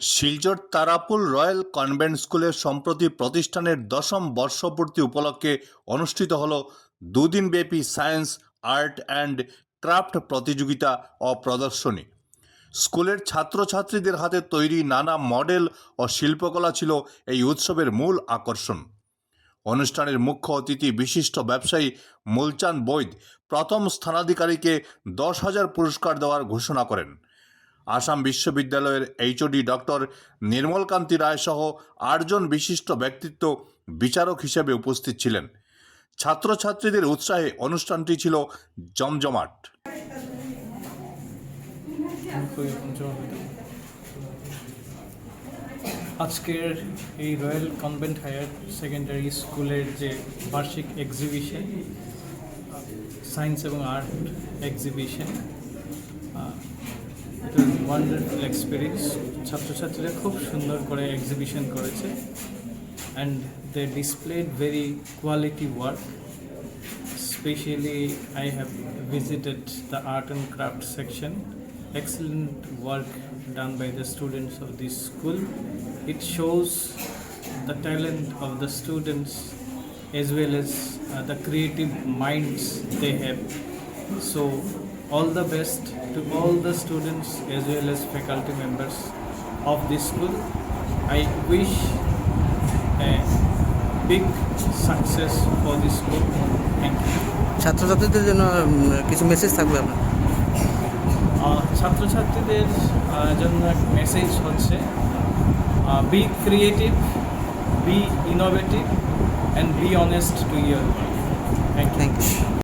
Silchar Tarapur royal convent স্কুলের সম্প্রতি প্রতিষ্ঠানের দশম বর্ষপূর্তি উপলক্ষে অনুষ্ঠিত হল দুদিনব্যাপী সায়েন্স, আর্ট অ্যান্ড ক্রাফট প্রতিযোগিতা ও প্রদর্শনী। স্কুলের ছাত্রছাত্রীদের হাতে তৈরি নানা মডেল ও শিল্পকলা ছিল এই উৎসবের মূল আকর্ষণ। অনুষ্ঠানের মুখ্য অতিথি বিশিষ্ট ব্যবসায়ী মূলচাঁদ বৈদ প্রথম স্থানাধিকারীকে দশ হাজার পুরস্কার দেওয়ার ঘোষণা করেন। আসাম বিশ্ববিদ্যালয়ের এইচওডি ডক্টর নির্মলকান্তি রায় সহ আটজন বিশিষ্ট ব্যক্তিত্ব বিচারক হিসেবে উপস্থিত ছিলেন। ছাত্রছাত্রীদের উৎসাহে অনুষ্ঠানটি ছিল জমজমাট। আজকের এই রয়্যাল কনভেন্ট হায়ার সেকেন্ডারি স্কুলের যে বার্ষিক এক্সিবিশন সায়েন্স এবং আর্ট এক্সিবিশন ওয়ান্ডারফুল এক্সপিরিয়েন্স ছাত্রছাত্রীরা খুব সুন্দর করে এক্সিবিশন করেছে and they display very quality work specially I have visited the art and craft section excellent work done by the students of this school it shows the talent of the students as well as the creative minds they have so all the best to all the students as well as faculty members of this school. I wish a big success for this school. Thank you. ছাত্রছাত্রীদের জন্য কিছু message থাকবে আপনার ছাত্রছাত্রীদের জন্য message হচ্ছে be creative be innovative and be honest to year thank you